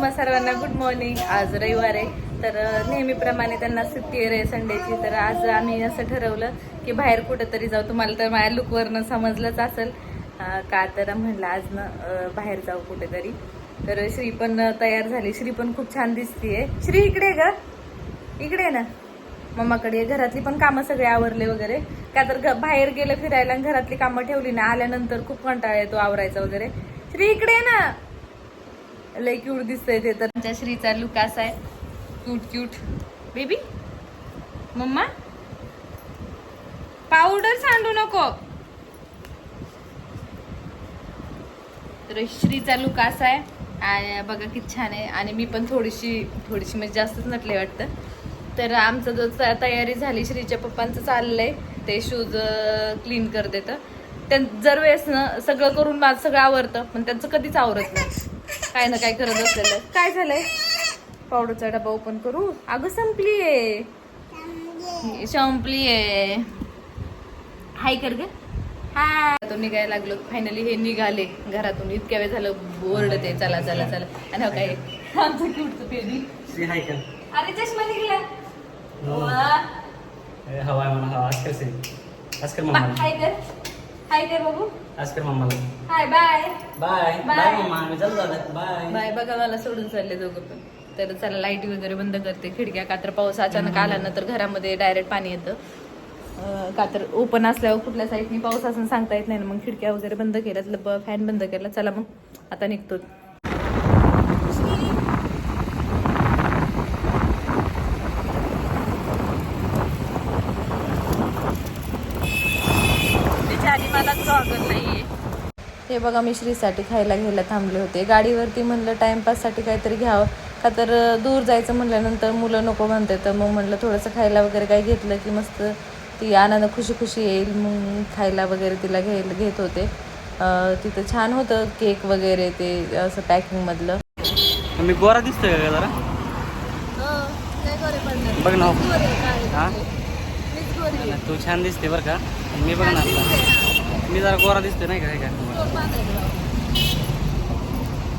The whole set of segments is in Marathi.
मग सर्वांना गुड मॉर्निंग आज रविवार आहे तर नेहमीप्रमाणे त्यांना सुट्टी आहे संडेची तर आज आम्ही असं ठरवलं की बाहेर कुठंतरी जाऊ. तुम्हाला तर माझ्या लुकवरनं समजलंच असेल. का तर म्हणलं आज न बाहेर जाऊ कुठेतरी. तर श्री पण तयार झाली. श्री पण खूप छान दिसतीये. श्री इकडे ग. इकडे आहे ना. मम्माकडे घरातली पण कामं सगळे आवरले वगैरे. का तर घ- बाहेर गेलं फिरायला आणि घरातली कामं ठेवली ना आल्यानंतर खूप कंटाळा येतो आवरायचा वगैरे. श्री इकडे ना. लय क्यूट दिसतंय ते तर. आमच्या श्रीचा लुक असा आहे. Cute cute baby mama? Powder सांडू नको. तर श्रीचा लुक असा आहे. आणि बघा किती छान आहे. आणि मी पण थोडीशी थोडीशी म्हणजे जास्तच नटले वाटतं. तर आमचं जो तयारी झाली श्रीच्या पप्पांचं चाललंय. ते शूज क्लीन कर देतं. त्यां जर वेळेस ना सगळं करून माझं सगळं आवडतं पण त्यांचं कधीच आवरत नाही. काय ना काय करत असलेलं काय झालंय? पावडरचा डबा ओपन करू? अगं संपली आहे संपली आहे हाय कर ग. हाय. तो निघायला लागलो. फायनली हे निघाले. घरातून इतक्या वेळ झालं ओरडते चला चला चला. आणि हो काय? आमचं क्यूटचं कर. अरे चष्मा निघला. हो. हवा आहे म्हणा. हवा आज कर श्री आज कर बा- मम्माला हाय कर. हाय कर बाबू. आज कर मम्माला. Hi bye bye. Bye mama. आम्ही चालू झालं बाय बाय बघा मला सोडून चालले दोघं पण. तर चला लाइट वगैरे बंद करते. खिडक्या का तर पाऊस अचानक आला ना तर घरामध्ये डायरेक्ट पाणी येतं. अं, का तर ओपन असल्यावर कुठल्या साईडनी पाऊस असं सांगता येत नाही ना. मग खिडक्या वगैरे बंद केल्यात. फॅन बंद केला. चला मग. आता निघतो. हे बघा मी श्रीसाठी खायला घ्यायला थांबले होते. गाडीवरती म्हणलं टाइमपाससाठी काहीतरी घ्यावं. का तर दूर जायचं म्हटल्यानंतर मुलं नको म्हणते तर मग म्हणलं थोडंसं खायला वगैरे काही घेतलं की मस्त ती आनंद खुशी खुशी येईल. मग खायला वगैरे तिला घ्यायला घेत होते. अं, तिथं छान होतं केक वगैरे ते असं पॅकिंगमधलं मी गोरा दिसतोय का जरा? बघ ना. हा? तू छान दिसते बरं का. मी बघ ना आता मी जरा गोरा दिसतोय नाही का काय?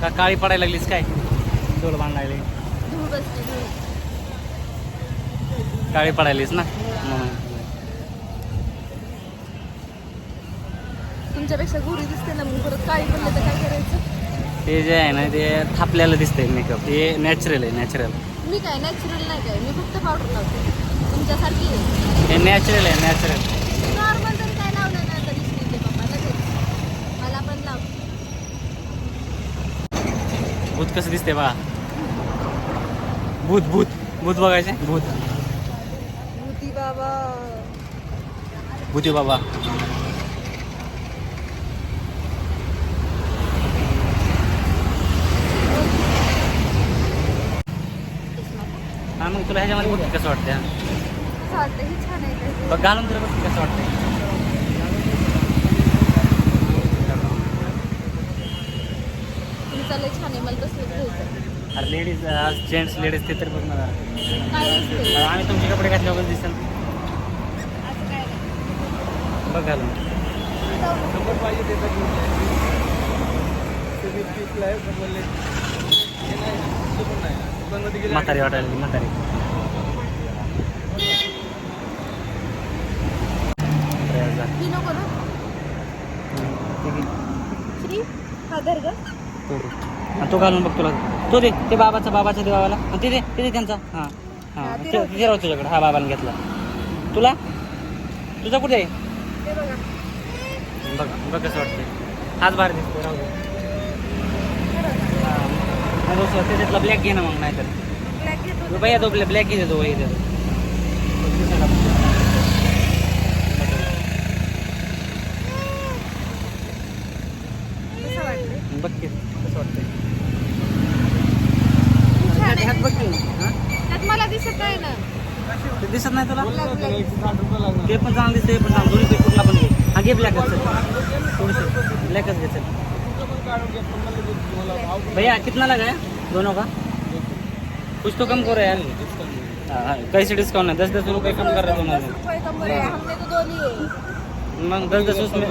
का काळी पडायला लागलीस काय? डोल बांधायला काळी पडायलीस ना? म्हणून तुमच्यापेक्षा गोरी दिसते ना मग परत काळी पडले तर काय करायचं? ते जे आहे ना ते थापल्याला दिसतंय मेकअप हे नॅचरल आहे नॅचरल मी काय नॅचरल नाही काय मी फक्त पावडर लावते. तुमच्यासारखी हे नॅचरल आहे नॅचरल नॉर्मल जरी काय लावलं ना तरी दिसते बाबा लगेच मला पण लाव भूत कसं दिसते बा भूत भूत भूत बघायचे? भूत. भूती बाबा. भूती बाबा हा मग तुला ह्याच्यामध्ये बघ कसं वाटतं बघ घालून तुला बघ कसं वाटतंय तुमचं मला तसलं घ्यायचं अरे लेडीज जेंट्स लेडीज ते तर बघ. काय अरे आम्ही तुमचे कपडे घातले वगैरे दिसेल. असं काय नाही. बघ घालून. म्हातारी वाटायला लागली, म्हातारी. अरे जा. ही नको ना. ठीक आहे. श्री हा धर ग. हा, तो घालून बघ तुला. तो दे ते बाबाचा बाबाचा दे बाबाला. हा, ते दे ते दे त्यांचा. हां हां ते राहू तुझ्याकडे. हा बाबाने घेतला. तुला? तुझा कुठे आहे? बघा. बघ कसं वाटतंय. हाच बाहेर दिसतो राहू हां. त्याच्यातला ब्लॅक घे ना मग नाहीतर. ब्लॅक घेतो भैया तो. ब्लॅक घे देतो वही देतो बघ कसं वाटतंय. हां? त्यात मला दिसत नाही ना. ते दिसत नाही तुला. ते पण चांगलं दिसते पण चांगलं. दोन्ही कुठला पण घे. हा घे ब्लॅकच चल थोडीशी ब्लॅकच घे चल. भैया कितना लगा है दोनों का? कुछ तो कम करो यार. हाँ, हाँ, कैसे डिस्काउंट है? दस दस रुपये कम कर रहे दोनों है। हमने तो दोन्ही आहे मग दस दस उसमें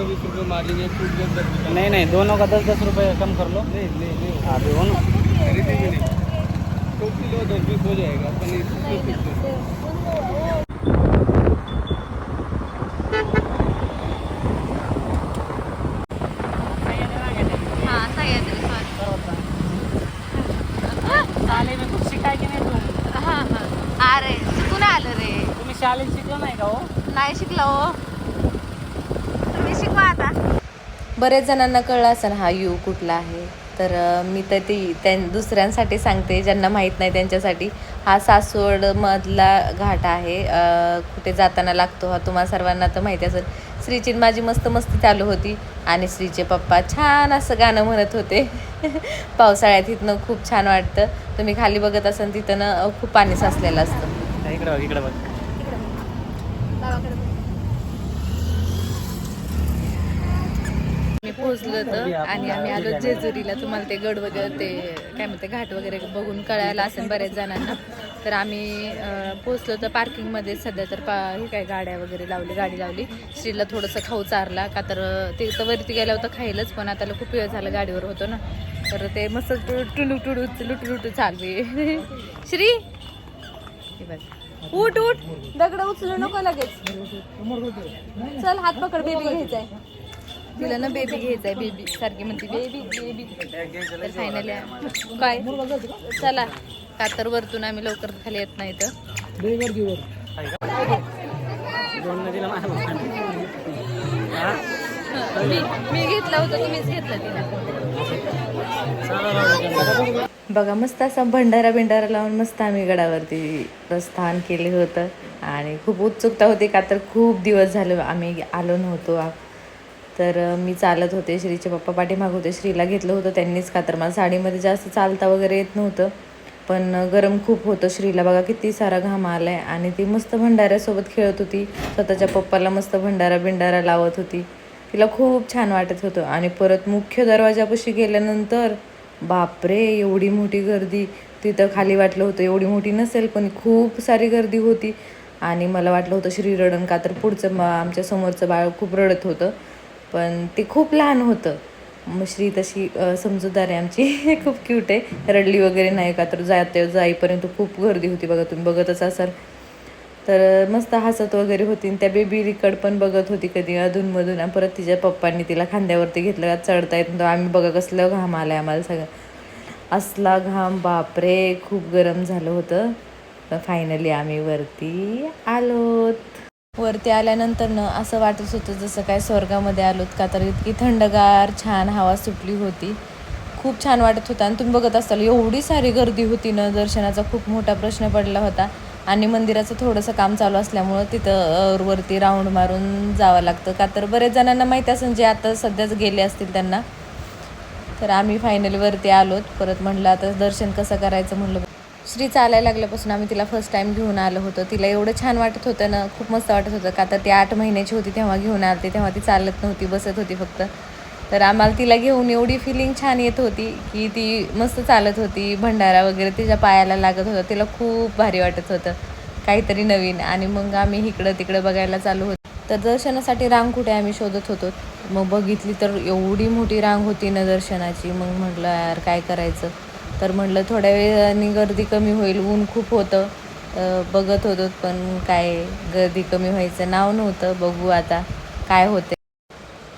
नहीं नहीं दोनों का दस दस रुपये कम कर लो. नहीं नहीं अभी हो ना. खरीदेंगे किलो दस बीस हो जाएगा बरेच जणांना कळलं असेल हा यू कुठला आहे? तर मी तर ती त्यां दुसऱ्यांसाठी सांगते ज्यांना माहीत नाही त्यांच्यासाठी. हा सासवडमधला घाट आहे कुठे जाताना लागतो हा तुम्हा सर्वांना तर माहिती असेल. श्रीची माझी मस्त मस्ती चालू होती आणि श्रीचे पप्पा छान असं गाणं म्हणत होते. पावसाळ्यात इथनं खूप छान वाटतं. तुम्ही खाली बघत असाल तिथं ना खूप पाणी साचलेलं असतं इकडे बघ इकडे बघ मी पोहोचलो तर आणि आम्ही आलो जेजुरीला. तुम्हाला ते गड वगैरे ते काय म्हणते घाट वगैरे बघून कळायला असेल बऱ्याच जणांना. तर आम्ही पोचलो पोहोचलो तर पार्किंगमध्ये सध्या तर पा हे काय गाड्या वगैरे लावली गाडी लावली. श्रीला थोडंसं खाऊ चारला का तर ते तर वरती गेल्या होतं खायलंच पण आता खूप वेळ झाला गाडीवर होतो ना. तर ते मस्त टुलू टुडू लुटू लुटू चालली. श्री! उठ उठ. दगड उचलू नको लगेच. चल हात पकड बेबी आहे तिला ना बेबी आहे बेबी सारखी म्हणते बेबी बेबी तर फायनली काय? चला कातर वरतून आम्ही लवकर खाली येत नाही तर. मी घेतला होता तुम्हीच घेतला तिला. बघा मस्त असा भंडारा बिंडारा लावून मस्त आम्ही गडावरती प्रस्थान केले होतं. आणि खूप उत्सुकता होती का तर खूप दिवस झाले आम्ही आलो नव्हतो. तर मी चालत होते. श्रीचे पप्पा पाठीमाग होते. श्रीला घेतलं होतं त्यांनीच का तर मला साडीमध्ये जास्त चालता वगैरे येत नव्हतं. पण गरम खूप होतं. श्रीला बघा किती सारा घाम आहे आणि ती मस्त भंडाऱ्यासोबत खेळत होती. स्वतःच्या पप्पाला मस्त भंडारा बिंडारा लावत होती. तिला खूप छान वाटत होतं. आणि परत मुख्य दरवाजापाशी गेल्यानंतर बापरे एवढी मोठी गर्दी. तिथं खाली वाटलं होतं एवढी मोठी नसेल पण खूप सारी गर्दी होती. आणि मला वाटलं होतं श्री रडण का तर पुढचं आमच्या समोरचं बाळ खूप रडत होतं. पण ते खूप लहान होतं. मश्री तशी समजूतदार आहे आमची. खूप क्यूट आहे. रडली वगैरे नाही का? तर जाते जाईपर्यंत खूप गर्दी होती बघा तुम्ही बघतच असाल. तर मस्त हसत वगैरे होती. आणि त्या बेबी रिकड पण बघत होती कधी अधूनमधून. परत तिच्या पप्पांनी तिला खांद्यावरती घेतलं. चढता येत नव्हतं. आम्ही बघा कसलं घाम आलाय आम्हाला सगळं. असला घाम बापरे! खूप गरम झालं होतं. फायनली आम्ही वरती आलोत. वरती आल्यानंतर ना असं वाटत होतं जसं काय स्वर्गामध्ये आलोत का तर इतकी थंडगार छान हवा सुटली होती. खूप छान वाटत होतं. आणि तुम्ही बघत असाल एवढी सारी गर्दी होती ना दर्शनाचा खूप मोठा प्रश्न पडला होता. आणि मंदिराचं थोडंसं काम चालू असल्यामुळं तिथं वरती राऊंड मारून जावं लागतं का तर बरेच जणांना माहिती असेल जे आता सध्याच गेले असतील त्यांना. तर आम्ही फायनली वरती आलोत. परत म्हणलं आता दर्शन कसं करायचं म्हणलं. श्री चालायला लागल्यापासून आम्ही तिला फर्स्ट टाइम घेऊन आलो होतो. तिला एवढं छान वाटत होतं ना खूप मस्त वाटत होतं. का तर ती आठ महिन्याची होती तेव्हा घेऊन आलते तेव्हा ती चालत नव्हती बसत होती फक्त. तर आम्हाला तिला घेऊन एवढी फिलिंग छान येत होती की ती मस्त चालत होती भंडारा वगैरे तिच्या पायाला लागत होता. तिला खूप भारी वाटत होतं. काहीतरी नवीन. आणि मग आम्ही इकडं तिकडं बघायला चालू होतो. तर दर्शनासाठी रांग कुठे आम्ही शोधत होतो. मग बघितली तर एवढी मोठी रांग होती ना दर्शनाची. मग म्हटलं यार काय करायचं? तर म्हटलं थोड्या वेळाने गर्दी कमी होईल ऊन खूप होतं. बघत होतो पण काय गर्दी कमी व्हायचं नाव नव्हतं. बघू आता काय होते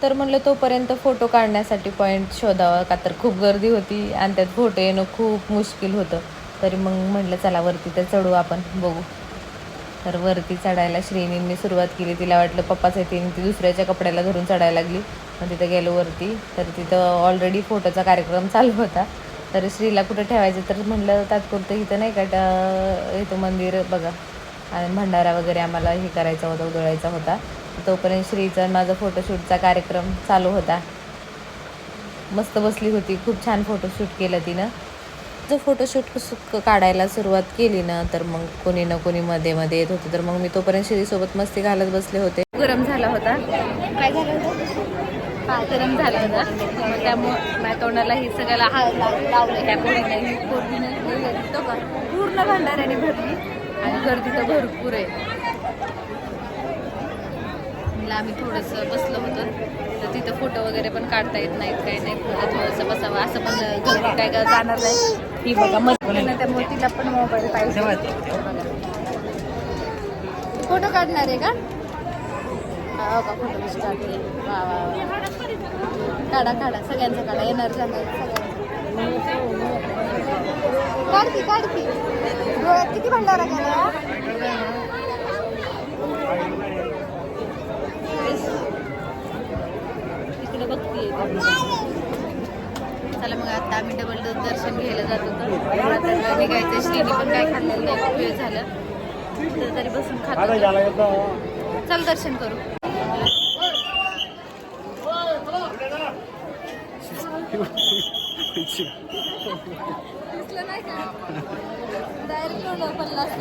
तर म्हणलं तोपर्यंत फोटो काढण्यासाठी पॉईंट शोधावा का तर खूप गर्दी होती आणि त्यात फोटो येणं खूप मुश्किल होतं. तरी मग म्हटलं चला वरती तर चढू आपण बघू. तर वरती चढायला श्रेणींनी सुरुवात केली. तिला वाटलं पप्पाच येते ती दुसऱ्याच्या कपड्याला धरून चढायला लागली. मग तिथं गेलो वरती. तर तिथं ऑलरेडी फोटोचा कार्यक्रम चालू होता. तर श्रीला कुठं ठेवायचं? तर म्हटलं तात्पुरतं इथं नाही का इथं मंदिर बघा. आणि भंडारा वगैरे आम्हाला हे करायचा होता उधळायचा होता. तोपर्यंत श्रीचा माझा फोटोशूटचा कार्यक्रम चालू होता. मस्त बसली होती खूप छान फोटोशूट केलं तिनं. जो फोटोशूट काढायला सुरुवात केली ना तर मग कोणी ना कोणी मध्ये मध्ये येत होतं. तर मग मी तोपर्यंत श्रीसोबत मस्ती घालत बसले होते. गरम झाला होता. काय झालं होतं? गरम झाला होता. मग त्यामुळं माझ्या तोंडाला ही सगळ्याला हा लाव- लावलं ही पोरीने का पूर्ण भंडाऱ्याने भरली. आणि गर्दी तर भरपूर आहे. आम्ही थोडंसं बसलो होतो. तर तिथं फोटो वगैरे पण काढता येत नाहीत. काही नाही. थोडंसं बसावं. असं पण घरी काय का जाणार नाही. ही बघा मग त्यामुळे तिला पण मोबाईल पाहिजे. फोटो काढणार आहे का? हो का फोटो कशी काढते वा वा वा. काढा काढा सगळ्यांचा काढा. येणार जाणार सगळ्यांचा काढती काढती. डोळ्यात किती भंडारा गेला चला मग आता आम्ही डबल दर्शन घ्यायला जात होतो निघायचं श्रीने पण काय खाल्लेलं नाही खूप वेळ झालं. तरी बसून खातो. चल दर्शन करू दिसलं नाही का डायरेक्ट तोंडावर पडला असतं. बघ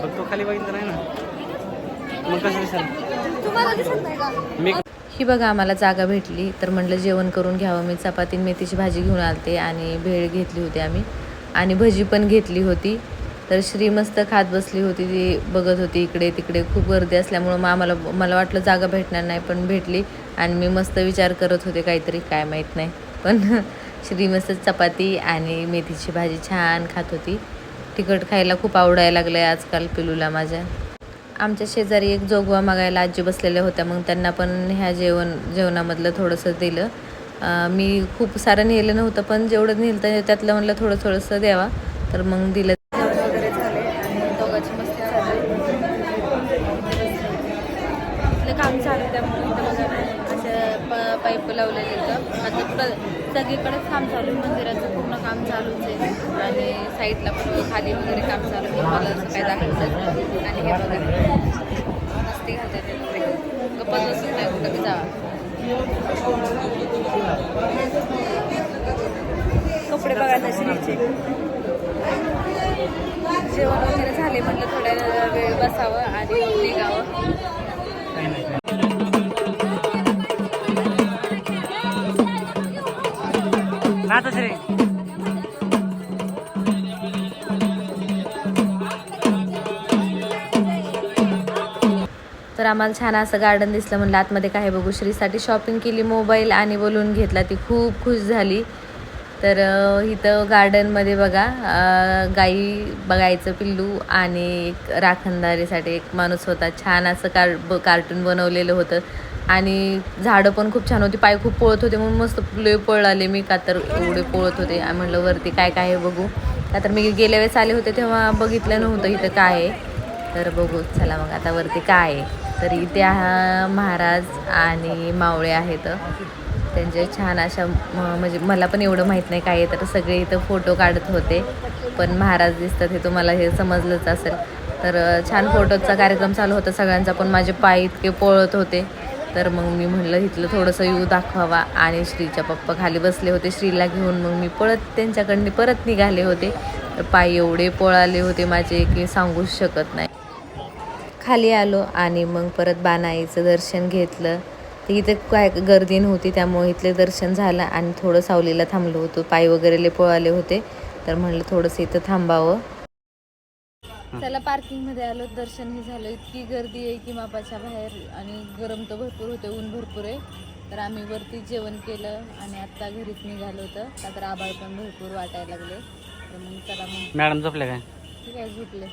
तो खाली बघितलं नाही ना? मग कसं दिसेल? तुम्हाला दिसत नाही का? मी ही बघा आम्हाला जागा भेटली. तर म्हटलं जेवण करून घ्यावं. मी चपाती आणि मेथीची भाजी घेऊन आलते आणि भेळ घेतली होती आम्ही. आणि भजी पण घेतली होती. तर श्री मस्त खात बसली होती ती. बघत होती इकडे तिकडे. खूप गर्दी असल्यामुळं मग आम्हाला मला वाटलं जागा भेटणार नाही पण भेटली. आणि मी मस्त विचार करत होते काहीतरी काय माहीत नाही. पण श्री मस्त चपाती आणि मेथीची भाजी छान खात होती. तिखट खायला खूप आवडायला लागलं आहे आजकाल पिलूला माझ्या. आमच्या शेजारी एक जोगवा मागायला आजी बसलेल्या होत्या मग त्यांना पण ह्या जेवण जेवणामधलं थोडंसं दिलं. मी खूप सारं नेलं नव्हतं पण जेवढं नेलं त्यातलं म्हणलं थोडं थोडंसं द्यावा तर मग दिलं जेवण वगैरे झाले आणि दोघांची मस्ती चालू इथलं काम चालू आहे त्यामुळे इथं बघा असं प पाईप लावलेले इथं आता प्र सगळीकडेच काम चालू आहे मंदिराचं पूर्ण काम चालूच आहे आणि साईडला पण खाली वगैरे काम चालू आहे. मला असं काय दाखवायचं आणि हे बघा. मस्ती घालतात गप्पा बसून नाही कुठं बी जावा. कपडे बघा श्रीचे जेवण वगैरे झाले म्हटलं थोड्या वेळ बसावं आणि निघावं. आम्हाला छान असं गार्डन दिसलं म्हणलं आतमध्ये काय बघू. श्रीसाठी शॉपिंग केली मोबाईल आणि बोलून घेतला. ती खूप खुश झाली. तर इथं गार्डनमध्ये बघा गाई बघायचं पिल्लू आणि एक राखणदारीसाठी एक माणूस होता. छान असं कार ब कार्टून बनवलेलं होतं. आणि झाडं पण खूप छान होती. पाय खूप पळत होते म्हणून मस्त लय पळाले. मी का तर एवढे पळत होते. म्हटलं म्हणलं वरती काय काय आहे बघू. का तर मी गेल्या वेळेस आले होते तेव्हा बघितलं नव्हतं इथं काय आहे. तर बघू चला मग आता वरती काय आहे. तर इथे हा महाराज आणि मावळे आहेत. त्यांच्या छान अशा म्हणजे मला पण एवढं माहीत नाही काय आहे तर सगळे इथं फोटो काढत होते. पण महाराज दिसतात हे तुम्हाला हे समजलंच असेल. तर छान फोटोचा कार्यक्रम चालू होता सगळ्यांचा पण माझे पाय इतके पळत होते. तर मग मी म्हणलं इथलं थोडंसं यू दाखवावा. आणि श्रीच्या पप्पा खाली बसले होते श्रीला घेऊन. मग मी पळत त्यांच्याकडनं परत निघाले होते. तर पाय एवढे पळाले होते माझे की सांगूच शकत नाही. खाली आलो आणि मग परत बानाईचं दर्शन घेतलं. तर इथे काय गर्दी नव्हती त्यामुळे इथले दर्शन झालं आणि थोडं सावलीला थांबलो होतो. पाय वगैरे पळाले होते तर म्हणलं थोडंसं इथं थांबावं. त्याला पार्किंगमध्ये आलो. दर्शन हे झालं. इतकी गर्दी आहे की मापाच्या बाहेर आणि गरम तर भरपूर होते ऊन भरपूर आहे. तर आम्ही वरती जेवण केलं आणि आत्ता घरीच निघालो होतं. का तर आभाळ पण भरपूर वाटायला लागले. तर मग चला मग. मॅडम झोपल्या काय? ठीक आहे झोपले.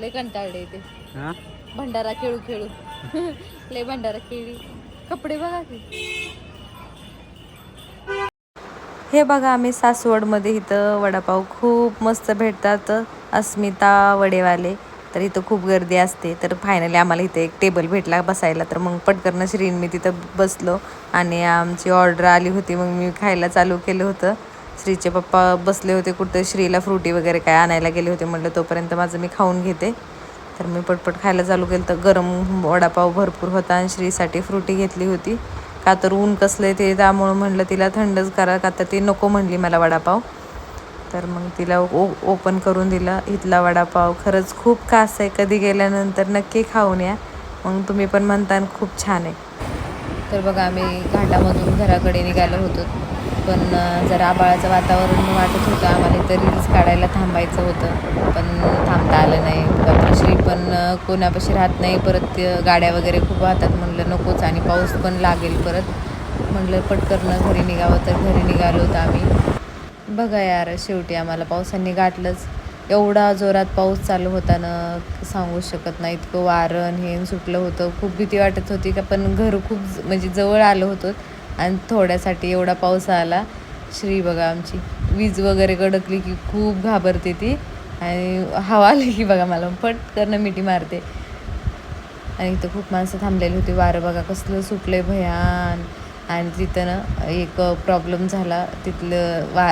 लय कंटाळले इथे हां? भंडारा खेळू खेळू. लय भंडारा खेळी. कपडे बघा की. हे बघा आम्ही सासवडमध्ये इथं वडापाव खूप मस्त भेटतात. अस्मिता वडेवाले. तर इथं खूप गर्दी असते. तर फायनली आम्हाला इथे एक टेबल भेटला बसायला. तर मग पटकन श्रीन मी तिथं बसलो. आणि आमची ऑर्डर आली होती. मग मी खायला चालू केलं होतं. श्रीचे पप्पा बसले होते कुठं. श्रीला फ्रुटी वगैरे काय आणायला गेले होते. म्हटलं तोपर्यंत माझं मी खाऊन घेते. तर मी पटपट खायला चालू केलं. तर गरम वडापाव भरपूर होता आणि श्रीसाठी फ्रुटी घेतली होती. का तर ऊन कसलं ते त्यामुळं म्हणलं तिला थंडच करा का तर ती नको म्हणली मला वडापाव. तर मग तिला ओ ओपन करून दिला. इथला वडापाव खरंच खूप खास आहे. कधी गेल्यानंतर नक्की खाऊन या. मग तुम्ही पण म्हणता खूप छान आहे. तर बघा आम्ही घाटामधून घराकडे निघालो होतो. पण जरा आबाळाचं वातावरण वाटत होतं. आम्हाला तर रील्स काढायला थांबायचं होतं. पण थांबता आलं नाही. मात्र पण कोणापाशी राहत नाही. परत गाड्या वगैरे खूप वाहतात. म्हणलं नकोच आणि पाऊस पण लागेल परत. म्हणलं पटकरनं घरी निघावं तर घरी निघालो होतो आम्ही. बघा यार शेवटी आम्हाला पावसाने गाठलंच. एवढा जोरात पाऊस चालू होता ना सांगू शकत नाही. इतकं वारण हे सुटलं होतं. खूप भीती वाटत होती का पण घर खूप ज- म्हणजे जवळ आलो होतो. आणि थोड्यासाठी एवढा पाऊस आला. श्री बघा आमची. वीज वगैरे कडकली की खूप घाबरते ती. आणि हवा आली की बघा मला पटकन मिठी मारते. आणि इथं खूप माणसं थांबलेली होती. वारं बघा कसलं सुटलं भयान. आणि तिथं ना एक प्रॉब्लेम झाला. तिथलं वा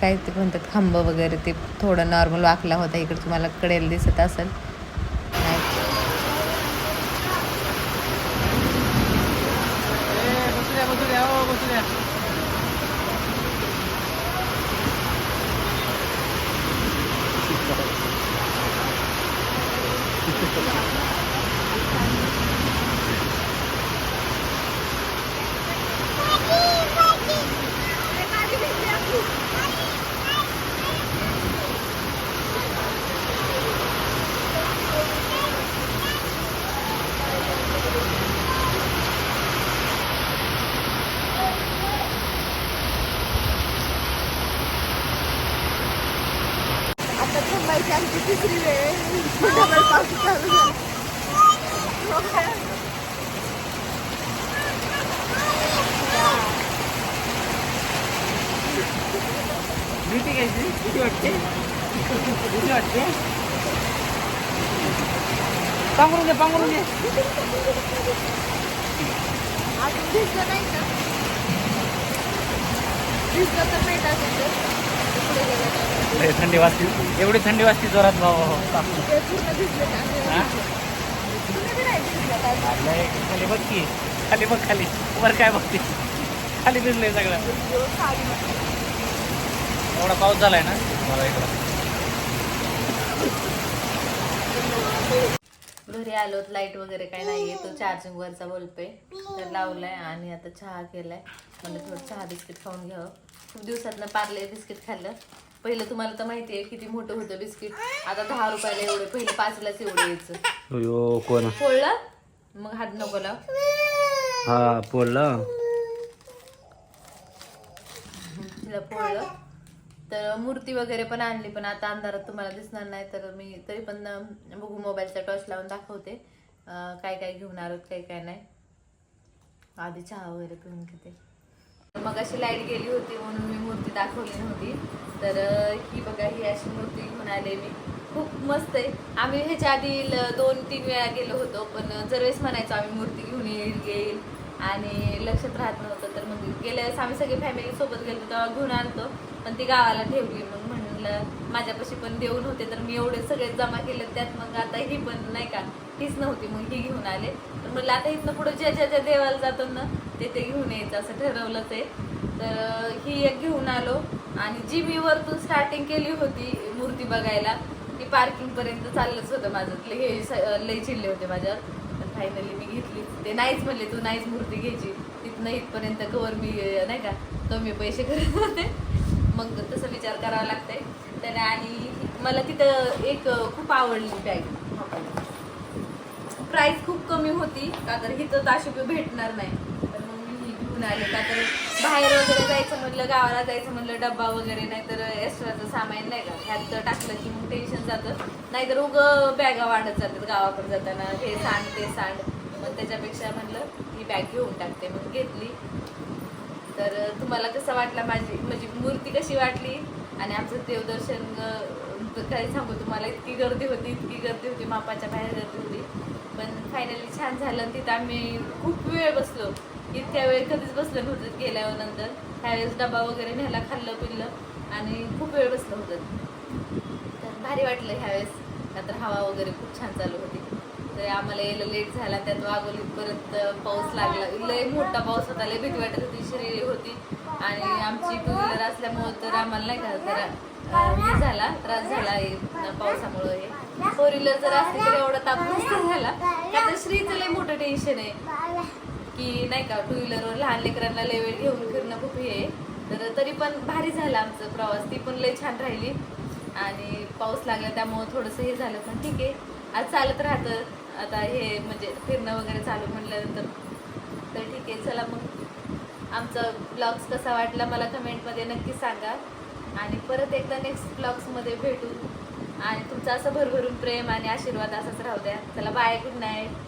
काय ते म्हणतात खांब वगैरे ते थोडं नॉर्मल वाकला होता. इकडे तुम्हाला कडेल दिसत असेल बसू द्या बसू द्या हो बसू द्या आता थांबायची आमची तिसरी वेळ डबल पाऊस चालू झाला. भीती घ्यायची किती वाटते. भीती वाटते. पांघरून घे पांघरून घे. थंडी वाजते. एवढी थंडी वाजते जोरात भाऊ हो, खाली बघ की. खाली बघ खाली. वर काय बघते? खाली भिजलंय सगळं. एवढा पाऊस झालाय ना? मला इकडं घरी आलो लाइट वगैरे काही नाहीये तो चार्जिंग वरचा बल्ब आहे तर लावलाय आणि आता चहा केलाय. म्हणजे थोडं चहा बिस्किट खाऊन घ्यावं. खूप दिवसातनं पार्ले बिस्किट खाल्लं. पहिलं तुम्हाला तर माहिती आहे किती मोठं होतं बिस्किट. आता दहा रुपयाला एवढे पहिले पाचलाच एवढं यायचं. फोडलं? मग हात नको लाव. हा बोललं तिला फोडलं. तर मूर्ती वगैरे पण आणली पण आता अंधारात तुम्हाला दिसणार नाही तर मी तरी पण बघू मोबाईलचा टॉर्च लावून दाखवते. काय काय घेऊन आहोत काय काय नाही. आधी चहा वगैरे पिऊन घेते. मग अशी लाइट गेली होती म्हणून मी मूर्ती दाखवली नव्हती. तर ही बघा ही अशी मूर्ती घेऊन आले मी. खूप मस्त आहे. आम्ही ह्याच्या आधी दोन तीन वेळा गेलो होतो पण दरवेळेस म्हणायचो आम्ही मूर्ती घेऊन येईल येईल. आणि लक्षात राहत नव्हतं. तर मग गेल्या वेळेस आम्ही सगळे फॅमिली सोबत गेलो तेव्हा घेऊन आणतो. पण ती गावाला ठेवली. मग म्हणलं माझ्यापाशी पण देऊन होते. तर मी एवढे सगळे जमा केले त्यात मग आता ही पण नाही का हीच नव्हती. मग ही घेऊन आले. तर म्हणलं आता इथनं पुढे ज्या ज्या ज्या देवाला जातो ना ते ते घेऊन यायचं. असं ठरवलंच आहे. तर ही एक घेऊन आलो. आणि जी मी वरतून स्टार्टिंग केली होती मूर्ती बघायला ती पार्किंग पर्यंत चाललंच होतं माझं. लय हे लय चिडले होते माझ्यावर. फायनली मी घेतली ते नाहीच म्हणले तू नाहीच मूर्ती घ्यायची. तिथनं इथपर्यंत कवर मी नाही का कमी पैसे करत होते. मग तसं विचार करावा लागतंय. त्याने आणि मला तिथं एक खूप आवडली बॅग प्राईस खूप कमी होती का तर हिथं तर अशी भेटणार नाही. मी आले. का तर बाहेर वगैरे जायचं म्हणलं गावाला जायचं म्हणलं डब्बा वगैरे नाही तर एक्स्ट्राचं सामान नाही का? ह्यात टाकलं की मग टेन्शन जातं. नाहीतर उग बॅगा वाढत जातात गावाकडे जाताना. हे सांड ते सांड. मग त्याच्यापेक्षा म्हणलं ही बॅग घेऊन टाकते. मग घेतली. तर तुम्हाला कसं वाटला माझी म्हणजे मूर्ती कशी वाटली? आणि आमचं देवदर्शन काय सांगू तुम्हाला इतकी गर्दी होती इतकी गर्दी होती. मापाच्या बाहेर गर्दी होती. पण फायनली छान झालं. आणि तिथं आम्ही खूप वेळ बसलो. इतक्या वेळ कधीच बसलं नव्हतं गेल्यावर नंतर. त्यावेळेस डबा वगैरे न्यायला खाल्लं पिल्लं आणि खूप वेळ बसलं होतं. तर भारी वाटलं ह्यावेळेस. का हवा वगैरे खूप छान चालू होती. तर आम्हाला यायला लेट झाला त्यात वागोलीत परत पाऊस लागला. लय मोठा पाऊस होता लय भीती वाटत होती शरीर होती. आणि आमची टू व्हीलर असल्यामुळं तर आम्हाला नाही का जरा हे झाला त्रास झाला हे पावसामुळं हे. फोर व्हीलर जर असली तर एवढा ताप झाला. आता श्रीचं लय मोठं टेन्शन आहे. की नाही का टू व्हीलरवर लहान लेकरांना लय वेळ घेऊन फिरणं खूप हे आहे. तर तरी पण भारी झाला आमचं प्रवास. ती पण लय छान राहिली. आणि पाऊस लागला त्यामुळं थोडंसं हे झालं पण ठीक आहे. आज चालत राहतं. आता हे म्हणजे फिरणं वगैरे चालू म्हटल्यानंतर तर ठीक आहे. चला मग. आमचा ब्लॉग्स कसा वाटला मला कमेंटमध्ये नक्की सांगा. आणि परत एकदा नेक्स्ट ब्लॉग्समध्ये भेटू. आणि तुमचं असं भरभरून प्रेम आणि आशीर्वाद असाच राहू द्या. चला बाय गुड नाईट